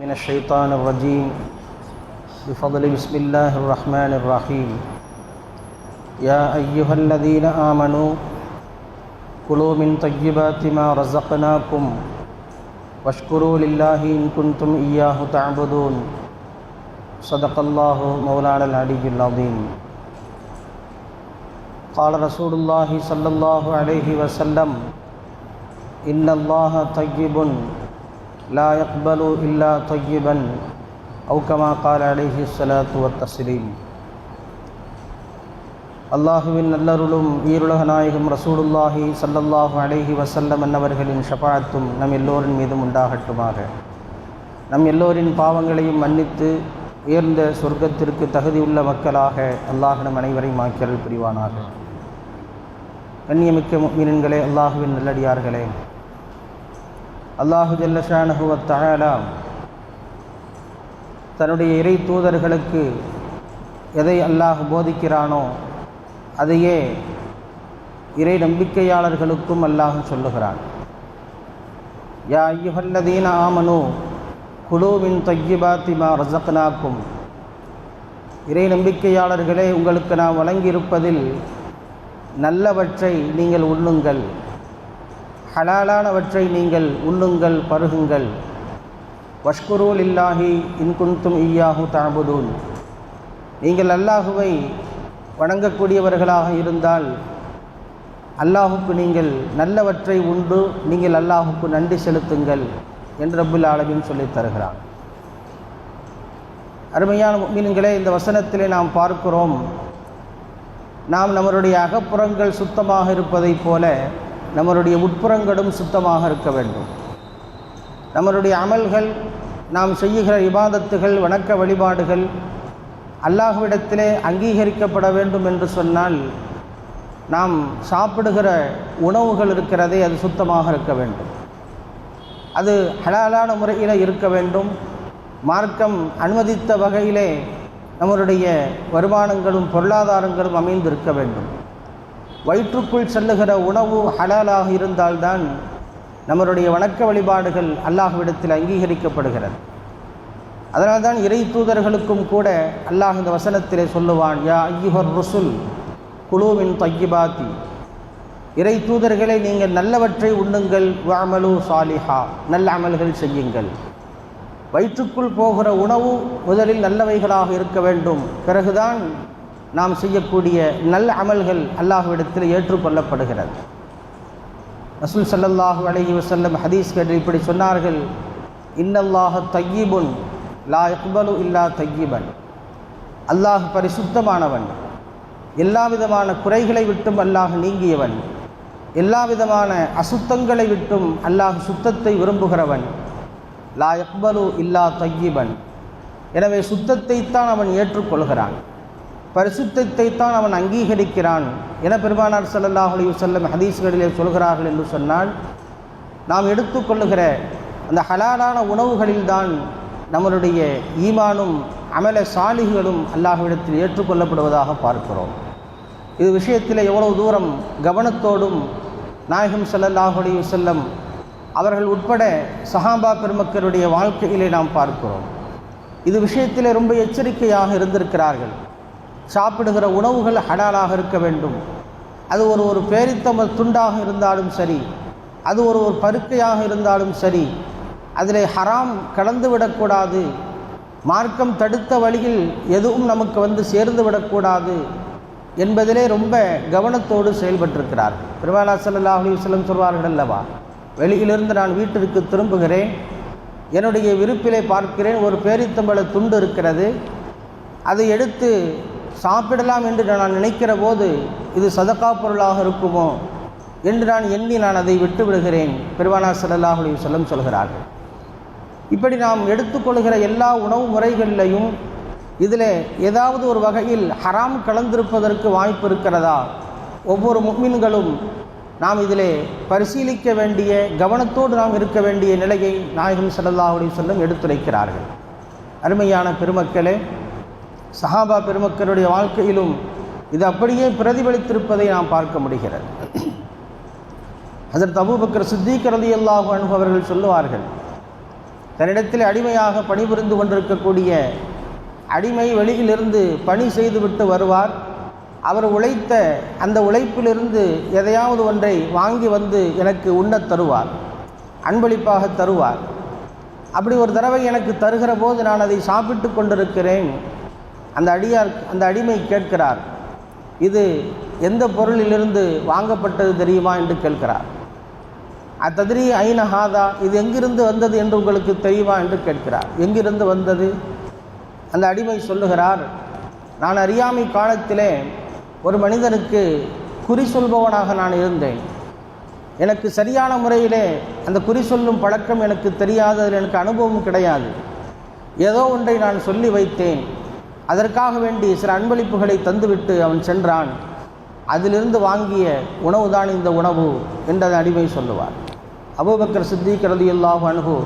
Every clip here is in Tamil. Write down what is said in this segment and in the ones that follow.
من الشيطان الرجيم. بفضل بسم الله الرحمن الرحيم. يا أيها الذين آمنوا كلوا من طيبات ما رزقناكم واشكروا لله إن كنتم إياه تعبدون. صدق الله مولانا العلي العظيم. قال رسول الله صلى الله عليه وسلم إن الله طيب لا يقبل إلا طيبا أو كما قال عليه الصلاة والتسليم அல்லாஹுவின் நல்லருளும் ஈருலக நாயகம் ரசூலுல்லாஹி சல்லல்லாஹு அலைஹி வசல்லம் அன்னவர்களின் ஷபாத்தும் நம் எல்லோரின் மீதும் உண்டாகட்டுமாக நம் எல்லோரின் பாவங்களையும் மன்னித்து உயர்ந்த சொர்க்கத்திற்கு தகுதியுள்ள மக்களாக அல்லாஹ் நம் அனைவரையும் ஆக்கியல் புரிவானாக கண்ணியமிக்க மீனன்களே அல்லாஹுவின் நல்லடியார்களே அல்லாஹு ஜல்லஷானஹுவத்தாலா தன்னுடைய இறை தூதர்களுக்கு எதை அல்லாஹ் போதிக்கிறானோ அதையே இறை நம்பிக்கையாளர்களுக்கும் அல்லாஹ் சொல்லுகிறான். யா ஐயுஹல்லதீன ஆமனு குழுவின் தையிபாத்திமா ரசக்னாக்கும் இறை நம்பிக்கையாளர்களே உங்களுக்கு நான் வழங்கியிருப்பதில் நல்லவற்றை நீங்கள் உண்ணுங்கள். ஹலாலானவற்றை நீங்கள் உண்ணுங்கள் பருகுங்கள். வஷ்குரூல் இல்லாஹி இன்குந்தும் ஈயாஹு தாபுதூன் நீங்கள் அல்லாஹுவை வணங்கக்கூடியவர்களாக இருந்தால் அல்லாஹுக்கு நீங்கள் நல்லவற்றை உண்டு நீங்கள் அல்லாஹுக்கு நன்றி செலுத்துங்கள் என்று ரப்புல் ஆலமின் சொல்லித் தருகிறான் அருமையான மீன்களே இந்த வசனத்திலே நாம் பார்க்கிறோம் நாம் நம்மளுடைய அகப்புறங்கள் சுத்தமாக இருப்பதைப் போல நம்மளுடைய உட்புறங்களும் சுத்தமாக இருக்க வேண்டும். நம்மளுடைய அமல்கள் நாம் செய்யுகிற இபாதத்துகள் வணக்க வழிபாடுகள் அல்லாஹுவிடத்திலே அங்கீகரிக்கப்பட வேண்டும் என்று சொன்னால் நாம் சாப்பிடுகிற உணவுகள் இருக்கிறதே அது சுத்தமாக இருக்க வேண்டும். அது ஹலாலான முறையில் இருக்க வேண்டும். மார்க்கம் அனுமதித்த வகையிலே நம்மளுடைய வருமானங்களும் பொருளாதாரங்களும் அமைந்திருக்க வேண்டும். வயிற்றுக்குள் செல்லுகிற உணவு ஹலாலாக இருந்தால்தான் நம்மளுடைய வணக்க வழிபாடுகள் அல்லாஹ்விடத்தில் அங்கீகரிக்கப்படுகிறது. அதனால்தான் இறை தூதர்களுக்கும் கூட அல்லாஹ் இந்த வசனத்திலே சொல்லுவான் யா ஐயுஹர் ருசுல் குழுவின் தையிபாத்தி. இறை தூதர்களை நீங்கள் நல்லவற்றை உண்ணுங்கள் வாமலு சாலிஹா நல்ல அமல்கள் செய்யுங்கள். வயிற்றுக்குள் போகிற உணவு முதலில் நல்லவைகளாக இருக்க வேண்டும். பிறகுதான் நாம் செய்யக்கூடிய நல்ல அமல்கள் அல்லாஹுவிடத்தில் ஏற்றுக்கொள்ளப்படுகிறது. ரசூல் சல்லல்லாஹு அலஹி வசல்லம் ஹதீஸ் கேட்டு இப்படி சொன்னார்கள். இன்னல்லாஹ தையீபுன் லா இக்பலு இல்லா தையீபன். அல்லாஹ் பரிசுத்தமானவன். எல்லா விதமான குறைகளை விட்டும் அல்லாஹ் நீங்கியவன். எல்லா விதமான அசுத்தங்களை விட்டும் அல்லாஹ் சுத்தத்தை விரும்புகிறவன். லா இக்பலு இல்லா தையீபன். எனவே சுத்தத்தைத்தான் அவன் ஏற்றுக்கொள்கிறான். பரிசுத்தத்தை தான் அவன் அங்கீகரிக்கிறான். என பெருமானார் சல்லல்லாஹ் அலி வல்லம் ஹதீஸ்களிலே சொல்கிறார்கள் என்று சொன்னால் நாம் எடுத்துக்கொள்ளுகிற அந்த ஹலாலான உணவுகளில்தான் நம்மளுடைய ஈமானும் அமல சாலிகளும் அல்லாஹ்விடத்தில் ஏற்றுக்கொள்ளப்படுவதாக பார்க்கிறோம். இது விஷயத்தில் எவ்வளவு தூரம் கவனத்தோடும் நாயகம் சல்லல்லாஹ் அலி வல்லம் அவர்கள் உட்பட சஹாபா பெருமக்களுடைய வாழ்க்கையிலே நாம் பார்க்கிறோம். இது விஷயத்தில் ரொம்ப எச்சரிக்கையாக இருந்திருக்கிறார்கள். சாப்பிடுகிற உணவுகள் ஹலாலாக இருக்க வேண்டும். அது ஒரு ஒரு பேரித்தம துண்டாக இருந்தாலும் சரி அது ஒரு ஒரு பருக்கையாக இருந்தாலும் சரி அதில் ஹராம் கலந்து விடக்கூடாது. மார்க்கம் தடுத்த வழியில் எதுவும் நமக்கு வந்து சேர்ந்து விடக்கூடாது என்பதிலே ரொம்ப கவனத்தோடு செயல்பட்டிருக்கிறார். திருவாலா சல்லா அலி சொல்வார்கள் அல்லவா வெளியிலிருந்து நான் வீட்டிற்கு திரும்புகிறேன் என்னுடைய விருப்பிலே பார்க்கிறேன் ஒரு பேரித்தம்பள துண்டு இருக்கிறது அதை எடுத்து சாப்பிடலாம் என்று நான் நினைக்கிற போது இது சதக்கா பொருளாக இருக்குமோ என்று நான் எண்ணி நான் அதை விட்டு விடுகிறேன் பெருவானா சல்லாஹ் அலி சொல்லம் சொல்கிறார்கள். இப்படி நாம் எடுத்துக்கொள்கிற எல்லா உணவு முறைகளிலையும் இதில் ஏதாவது ஒரு வகையில் ஹராம் கலந்திருப்பதற்கு வாய்ப்பு இருக்கிறதா? ஒவ்வொரு முக்மின்களும் நாம் இதிலே பரிசீலிக்க வேண்டிய கவனத்தோடு நாம் இருக்க வேண்டிய நிலையை நாயகம் சல்லாஹ் அலி சொல்லம் எடுத்துரைக்கிறார்கள். அருமையான பெருமக்களே சஹாபா பெருமக்களுடைய வாழ்க்கையிலும் இது அப்படியே பிரதிபலித்திருப்பதை நாம் பார்க்க முடிகிறது. அதற்கு அபூபக்கர் சித்திக் ரதி அல்லாஹ் அவர்கள் சொல்லுவார்கள் தன்னிடத்தில் அடிமையாக பணிபுரிந்து கொண்டிருக்கக்கூடிய அடிமை வெளியிலிருந்து பணி செய்துவிட்டு வருவார். அவர் உழைத்த அந்த உழைப்பிலிருந்து எதையாவது ஒன்றை வாங்கி வந்து எனக்கு உண்ணத் தருவார் அன்பளிப்பாக தருவார். அப்படி ஒரு தடவை எனக்கு தருகிற போது நான் அதை சாப்பிட்டு கொண்டிருக்கிறேன். அந்த அடியார் அந்த அடிமை கேட்கிறார் இது எந்த பொருளிலிருந்து வாங்கப்பட்டது தெரியுமா என்று கேட்கிறார். அத்ததிரி ஐன ஹாதா இது எங்கிருந்து வந்தது என்று உங்களுக்கு தெரியுமா என்று கேட்கிறார். எங்கிருந்து வந்தது? அந்த அடிமை சொல்லுகிறார் நான் அறியாமை காலத்திலே ஒரு மனிதனுக்கு குறி சொல்பவனாக நான் இருந்தேன். எனக்கு சரியான முறையிலே அந்த குறி சொல்லும் பழக்கம் எனக்கு தெரியாது அதில் எனக்கு அனுபவம் கிடையாது. ஏதோ ஒன்றை நான் சொல்லி வைத்தேன். அதற்காக வேண்டி சில அன்பளிப்புகளை தந்துவிட்டு அவன் சென்றான். அதிலிருந்து வாங்கிய உணவு தான் இந்த உணவு என்ற அடிமை சொல்லுவார். அபுபக்கர் சித்திக் ரதியுல்லாஹு அணுகு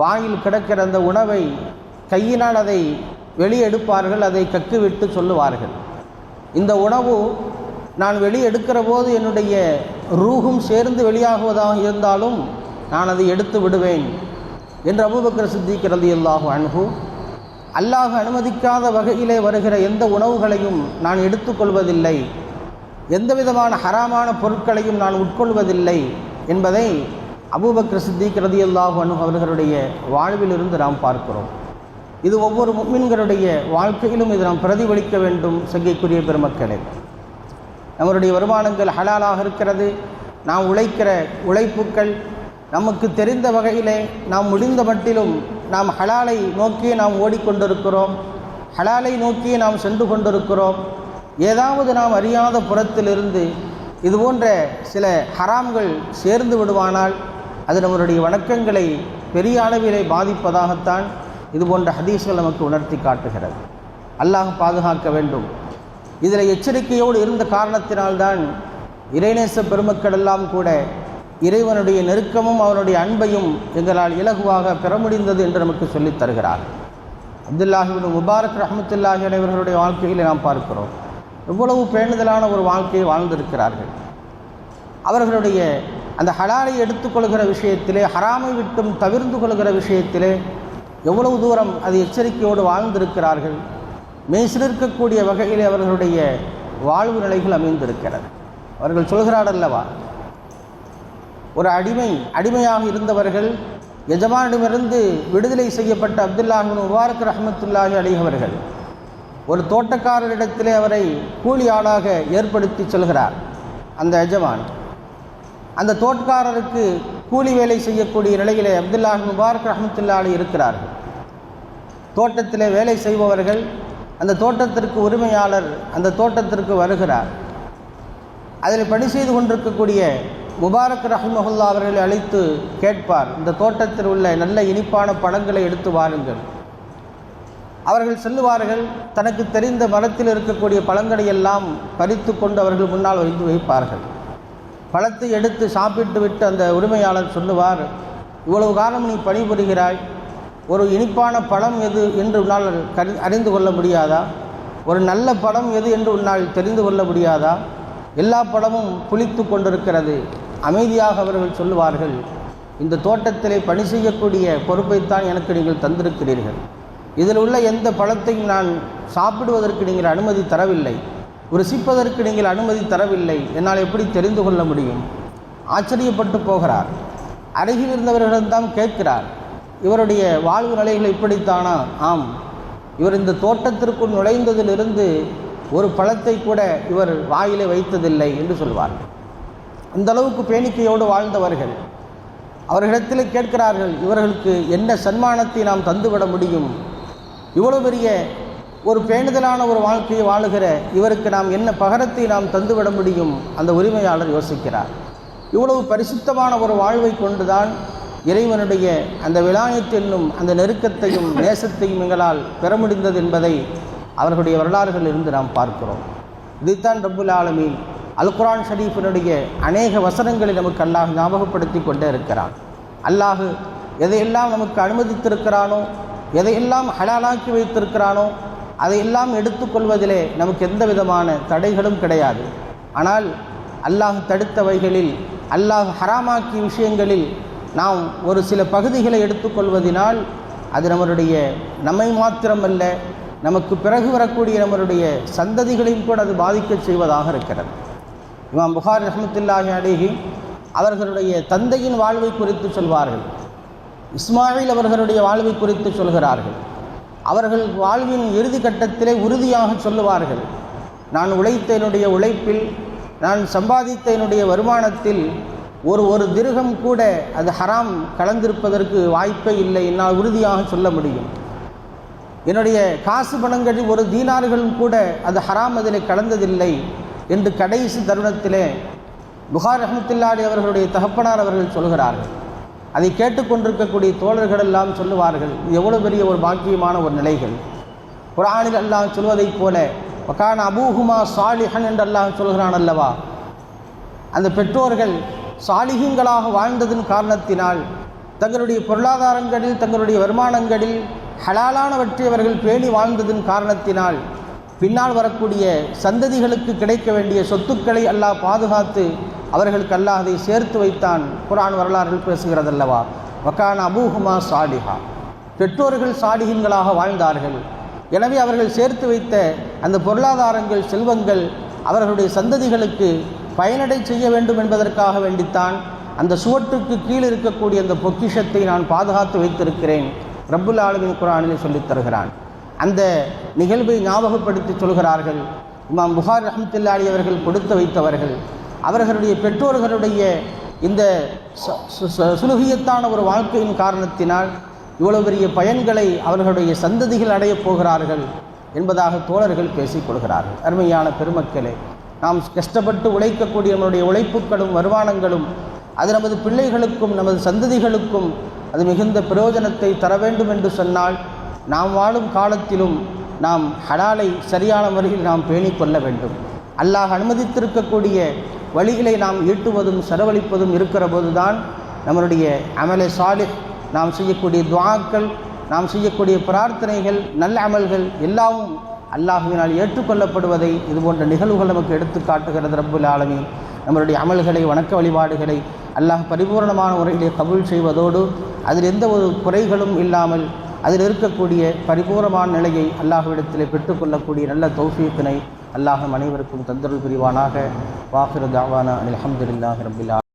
வாயில் கிடக்கிற அந்த உணவை கையினால் அதை வெளியெடுப்பார்கள் அதை கக்குவிட்டு சொல்லுவார்கள். இந்த உணவு நான் வெளியெடுக்கிற போது என்னுடைய ரூகும் சேர்ந்து வெளியாகுவதாக இருந்தாலும் நான் அதை எடுத்து விடுவேன் என்று அபுபக்கர் சித்திக் ரதியுல்லாஹு அணுகு அல்லாஹ் அனுமதிக்காத வகையிலே வருகிற எந்த உணவுகளையும் நான் எடுத்துக்கொள்வதில்லை. எந்த விதமான ஹராமான பொருட்களையும் நான் உட்கொள்வதில்லை என்பதை அபூபக்கர் சித்திக் ரதியல்லாஹு அன்ஹு அவர்களுடைய வாழ்விலிருந்து நாம் பார்க்கிறோம். இது ஒவ்வொரு முக்மின்களுடைய வாழ்க்கையிலும் இது நாம் பிரதிபலிக்க வேண்டும் சங்கைக்குரிய பெருமக்களே. நம்மளுடைய வருமானங்கள் ஹலாலாக இருக்கிறது. நாம் உழைக்கிற உழைப்புக்கள் நமக்கு தெரிந்த வகையிலே நாம் முடிந்த மட்டிலும் நாம் ஹலாலை நோக்கியே நாம் ஓடிக்கொண்டிருக்கிறோம். ஹலாலை நோக்கியே நாம் சென்று கொண்டிருக்கிறோம். ஏதாவது நாம் அறியாத புறத்திலிருந்து இது போன்ற சில ஹராம்கள் சேர்ந்து விடுவானால் அது நம்மளுடைய வணக்கங்களை பெரிய அளவிலே பாதிப்பதாகத்தான் இது போன்ற ஹதீஸ்கள் நமக்கு உணர்த்தி காட்டுகிறது. அல்லாஹ் பாதுகாக்க வேண்டும். இதில் எச்சரிக்கையோடு இருந்த காரணத்தினால்தான் இறைநேச பெருமக்கள் எல்லாம் கூட இறைவனுடைய நெருக்கமும் அவனுடைய அன்பையும் எங்களால் இலகுவாக பெற முடிந்தது என்று நமக்கு சொல்லித் தருகிறார். அப்துல்லாஹிபின் முபாரக் ரஹமத்துல்லாஹி அனைவர்களுடைய வாழ்க்கையில் நாம் பார்க்கிறோம். எவ்வளவு பேணுதலான ஒரு வாழ்க்கையை வாழ்ந்திருக்கிறார்கள். அவர்களுடைய அந்த ஹலாலை எடுத்துக்கொள்கிற விஷயத்திலே ஹராமை விட்டும் தவிர்ந்து கொள்கிற விஷயத்திலே எவ்வளவு தூரம் அது எச்சரிக்கையோடு வாழ்ந்திருக்கிறார்கள். மெய்சிலிருக்கக்கூடிய வகையிலே அவர்களுடைய வாழ்வு நிலைகள் அமைந்திருக்கிறது. அவர்கள் சொல்கிறார் அல்லவா ஒரு அடிமை அடிமையாக இருந்தவர்கள் எஜமானிடமிருந்து விடுதலை செய்யப்பட்ட அப்துல்லாஹின் முபாரக் ரஹமத்துல்லாஹி அலிஹவர்கள் ஒரு தோட்டக்காரரிடத்திலே அவரை கூலி ஆளாக ஏற்படுத்தி செல்கிறார் அந்த எஜமான். அந்த தோட்டக்காரருக்கு கூலி வேலை செய்யக்கூடிய நிலையிலே அப்துல்லாஹ் முபாரக் ரஹமத்துல்லாலி இருக்கிறார்கள். தோட்டத்திலே வேலை செய்பவர்கள் அந்த தோட்டத்திற்கு உரிமையாளர் அந்த தோட்டத்திற்கு வருகிறார். அதில் பணி செய்து கொண்டிருக்கக்கூடிய முபாரக் ரஹ்மஹுல்லா அவர்களை அழைத்து கேட்பார் இந்த தோட்டத்தில் உள்ள நல்ல இனிப்பான பழங்களை எடுத்து வாருங்கள். அவர்கள் செல்லுவார்கள் தனக்கு தெரிந்த மரத்தில் இருக்கக்கூடிய பழங்களை எல்லாம் பறித்து கொண்டு அவர்கள் முன்னால் வைத்து வைப்பார்கள். பழத்தை எடுத்து சாப்பிட்டு விட்டு அந்த உரிமையாளர் சொல்லுவார் இவ்வளவு காலம் நீ பணிபுரிகிறாய் ஒரு இனிப்பான பழம் எது என்று உன்னால் கறி அறிந்து கொள்ள முடியாதா? ஒரு நல்ல பழம் எது என்று உன்னால் தெரிந்து கொள்ள முடியாதா? எல்லா பழமும் புளித்து கொண்டிருக்கிறது. அமைதியாக அவர்கள் சொல்லுவார்கள் இந்த தோட்டத்திலே பணி செய்யக்கூடிய பொறுப்பைத்தான் எனக்கு நீங்கள் தந்திருக்கிறீர்கள். இதில் உள்ள எந்த பழத்தையும் நான் சாப்பிடுவதற்கு நீங்கள் அனுமதி தரவில்லை. ருசிப்பதற்கு நீங்கள் அனுமதி தரவில்லை. என்னால் எப்படி தெரிந்து கொள்ள முடியும்? ஆச்சரியப்பட்டு போகிறார். அருகில் இருந்தவர்களிடம்தான் கேட்கிறார் இவருடைய வாழ்வு நிலைகள் இப்படித்தானா? ஆம் இவர் இந்த தோட்டத்திற்குள் நுழைந்ததிலிருந்து ஒரு பழத்தை கூட இவர் வாயிலே வைத்ததில்லை என்று சொல்வார் அந்த அளவுக்கு பேணிக்கையோடு வாழ்ந்தவர்கள். அவர்களிடத்தில் கேட்கிறார்கள் இவர்களுக்கு என்ன சன்மானத்தை நாம் தந்துவிட முடியும்? இவ்வளவு பெரிய ஒரு பேணுதலான ஒரு வாழ்க்கையை வாழுகிற இவருக்கு நாம் என்ன பகரத்தை நாம் தந்துவிட முடியும்? அந்த உரிமையாளர் யோசிக்கிறார். இவ்வளவு பரிசுத்தமான ஒரு வாழ்வை கொண்டுதான் இறைவனுடைய அந்த விலாயத்து என்னும் அந்த நெருக்கத்தையும் நேசத்தையும் எங்களால் பெற முடிந்தது என்பதை அவர்களுடைய வரலாறுகள் இருந்து நாம் பார்க்கிறோம். இதைத்தான் ரபுல் ஆலமீன். அல் குரான் ஷரீஃபினுடைய அநேக வசனங்களை நமக்கு அல்லாஹ் ஞாபகப்படுத்தி கொண்டே இருக்கிறான். அல்லாஹ் எதையெல்லாம் நமக்கு அனுமதித்திருக்கிறானோ எதையெல்லாம் ஹலாலாக்கி வைத்திருக்கிறானோ அதையெல்லாம் எடுத்துக்கொள்வதிலே நமக்கு எந்த விதமான தடைகளும் கிடையாது. ஆனால் அல்லாஹ் தடுத்தவைகளில் அல்லாஹ் ஹராமாக்கிய விஷயங்களில் நாம் ஒரு சில பகுதிகளை எடுத்துக்கொள்வதினால் அது நம்மளுடைய நம்மை மாத்திரமல்ல நமக்கு பிறகு வரக்கூடிய நம்மளுடைய சந்ததிகளையும் கூட அது பாதிக்கச் செய்வதாக இருக்கிறது. இமாம் புகார் ரஹமத்துல்லாஹி அலிஹி அவர்களுடைய தந்தையின் வாழ்வை குறித்து சொல்வார்கள். இஸ்மாயில் அவர்களுடைய வாழ்வை குறித்து சொல்கிறார்கள். அவர்கள் வாழ்வின் இறுதி கட்டத்திலே உறுதியாக சொல்லுவார்கள். நான் உழைத்த என்னுடைய உழைப்பில் நான் சம்பாதித்த என்னுடைய வருமானத்தில் ஒரு ஒரு திருகம் கூட அது ஹராம் கலந்திருப்பதற்கு வாய்ப்பே இல்லை. என்னால் உறுதியாக சொல்ல முடியும். என்னுடைய காசு பணங்களில் ஒரு தீனார்களும் கூட அது ஹராம் அதில் கலந்ததில்லை என்று கடைசி தருணத்திலே புகார் அஹமத்துல்லாடி அவர்களுடைய தகப்பனார் அவர்கள் சொல்கிறார்கள். அதை கேட்டுக்கொண்டிருக்கக்கூடிய தோழர்கள் எல்லாம் சொல்லுவார்கள் இது எவ்வளோ பெரிய ஒரு பாக்கியமான ஒரு நிலைகள். குரானில் அல்லாஹ் சொல்வதைப் போல வக்கான அபூஹுமா சாலிஹன் என்று அல்லாஹ் சொல்கிறான் அல்லவா? அந்த பெற்றோர்கள் சாலிகங்களாக வாழ்ந்ததன் காரணத்தினால் தங்களுடைய பொருளாதாரங்களில் தங்களுடைய வருமானங்களில் ஹலாலானவற்றை அவர்கள் பேணி வாழ்ந்ததன் காரணத்தினால் பின்னால் வரக்கூடிய சந்ததிகளுக்கு கிடைக்க வேண்டிய சொத்துக்களை அல்லாஹ் பாதுகாத்து அவர்களுக்கு அல்லாஹ் அதை சேர்த்து வைத்தான் குரான் வரலாறுகள் பேசுகிறதல்லவா? வக்கான அபூஹுமா சாலிஹா. பெற்றோர்கள் சாலிகங்களாக வாழ்ந்தார்கள். எனவே அவர்கள் சேர்த்து வைத்த அந்த பொருளாதாரங்கள் செல்வங்கள் அவர்களுடைய சந்ததிகளுக்கு பயனடை செய்ய வேண்டும் என்பதற்காக வேண்டித்தான் அந்த சுவற்றுக்கு கீழ் இருக்கக்கூடிய அந்த பொக்கிஷத்தை நான் பாதுகாத்து வைத்திருக்கிறேன். ரப்புல் ஆலமின் குரானில் சொல்லித் தருகிறான். அந்த நிகழ்வை ஞாபகப்படுத்தி சொல்கிறார்கள். இமாம் புகார் ரஹமத்துல்லாலி அவர்கள் கொடுத்து வைத்தவர்கள். அவர்களுடைய பெற்றோர்களுடைய இந்த சுலுகியத்தான ஒரு வாழ்க்கையின் காரணத்தினால் இவ்வளவு பெரிய பயன்களை அவர்களுடைய சந்ததிகள் அடையப் போகிறார்கள் என்பதாக தோழர்கள் பேசிக் கொள்கிறார்கள். அருமையான பெருமக்களே நாம் கஷ்டப்பட்டு உழைக்கக்கூடிய நம்முடைய உழைப்புகளும் வருமானங்களும் அது நமது பிள்ளைகளுக்கும் நமது சந்ததிகளுக்கும் அது மிகுந்த பிரயோஜனத்தை தர வேண்டும் என்று சொன்னால் நாம் வாழும் காலத்திலும் நாம் ஹலாலை சரியான முறையில் நாம் பேணிக்கொள்ள வேண்டும். அல்லாஹ் அனுமதித்திருக்கக்கூடிய வழிகளை நாம் ஈட்டுவதும் செலவழிப்பதும் இருக்கிற போதுதான் நம்மளுடைய அமலை சாலிஹ் நாம் செய்யக்கூடிய துவாக்கள் நாம் செய்யக்கூடிய பிரார்த்தனைகள் நல்ல அமல்கள் எல்லாமும் அல்லாஹுவினால் ஏற்றுக்கொள்ளப்படுவதை இதுபோன்ற நிகழ்வுகள் நமக்கு எடுத்து காட்டுகிறது ரப்புல் ஆலமி நம்மளுடைய அமல்களை வணக்க வழிபாடுகளை அல்லாஹ் பரிபூர்ணமான முறையிலே கபூல் செய்வதோடு அதில் எந்த ஒரு குறைகளும் இல்லாமல் அதில் இருக்கக்கூடிய பரிபூர்ணமான நிலையை அல்லாஹ்விடத்திலே பெற்றுக்கொள்ளக்கூடிய நல்ல தௌசியத்தினை அல்லாஹ் அனைவருக்கும் தந்தருள் புரிவானாக. வாஹிரு தாவானா அலமதுல்லாஹ் ரபில்லா